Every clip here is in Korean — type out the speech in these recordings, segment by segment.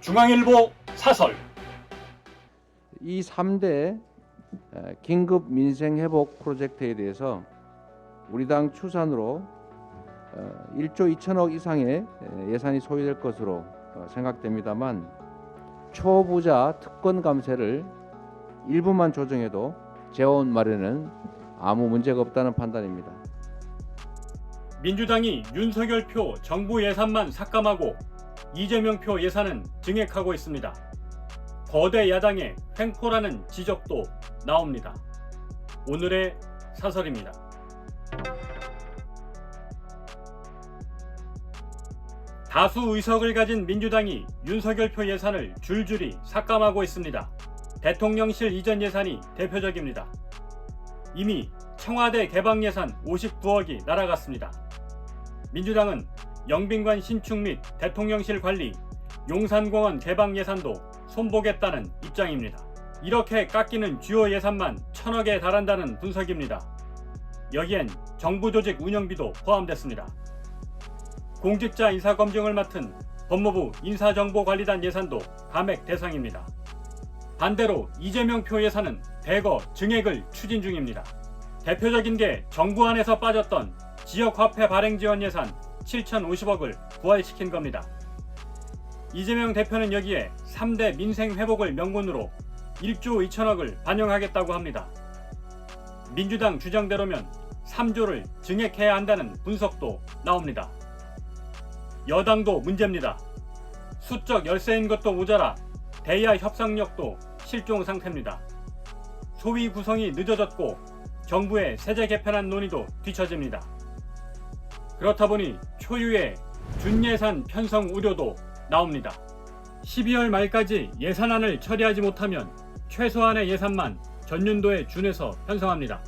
중앙일보 사설 이 3대 긴급 민생 회복 프로젝트에 대해서 우리 당 추산으로 어, 1조 2천억 이상의 예산이 소요될 것으로 어, 생각됩니다만 초부자 특권 감세를 일부만 조정해도 재원 마련은 아무 문제가 없다는 판단입니다. 민주당이 윤석열 표 정부 예산만 삭감하고 이재명 표 예산은 증액하고 있습니다. 거대 야당의 횡포라는 지적도 나옵니다. 오늘의 사설입니다. 다수 의석을 가진 민주당이 윤석열 표 예산을 줄줄이 삭감하고 있습니다. 대통령실 이전 예산이 대표적입니다. 이미 청와대 개방 예산 59억이 날아갔습니다. 민주당은 영빈관 신축 및 대통령실 관리, 용산공원 개방 예산도 손보겠다는 입장입니다. 이렇게 깎이는 주요 예산만 천억에 달한다는 분석입니다. 여기엔 정부 조직 운영비도 포함됐습니다. 공직자 인사 검증을 맡은 법무부 인사정보관리단 예산도 감액 대상입니다. 반대로 이재명 표 예산은 대거 증액을 추진 중입니다. 대표적인 게 정부 안에서 빠졌던 지역화폐 발행 지원 예산 7,050억을 부활시킨 겁니다. 이재명 대표는 여기에 3대 민생 회복을 명분으로 1조 2천억을 반영하겠다고 합니다. 민주당 주장대로면 3조를 증액해야 한다는 분석도 나옵니다. 여당도 문제입니다. 수적 열세인 것도 모자라 대야 협상력도 실종 상태입니다. 소위 구성이 늦어졌고 정부의 세제 개편안 논의도 뒤처집니다. 그렇다 보니 초유의 준예산 편성 우려도 나옵니다. 12월 말까지 예산안을 처리하지 못하면 최소한의 예산만 전년도에 준해서 편성합니다.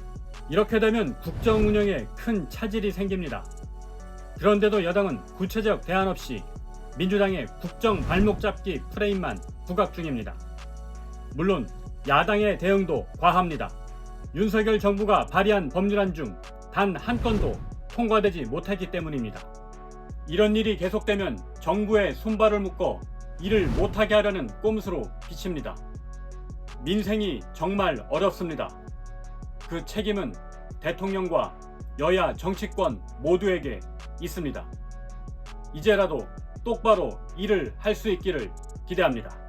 이렇게 되면 국정 운영에 큰 차질이 생깁니다. 그런데도 여당은 구체적 대안 없이 민주당의 국정 발목 잡기 프레임만 부각 중입니다. 물론 야당의 대응도 과합니다. 윤석열 정부가 발의한 법률안 중 단 한 건도 통과되지 못했기 때문입니다. 이런 일이 계속되면 정부의 손발을 묶어 일을 못하게 하려는 꼼수로 비칩니다. 민생이 정말 어렵습니다. 그 책임은 대통령과 여야 정치권 모두에게 있습니다. 이제라도 똑바로 일을 할 수 있기를 기대합니다.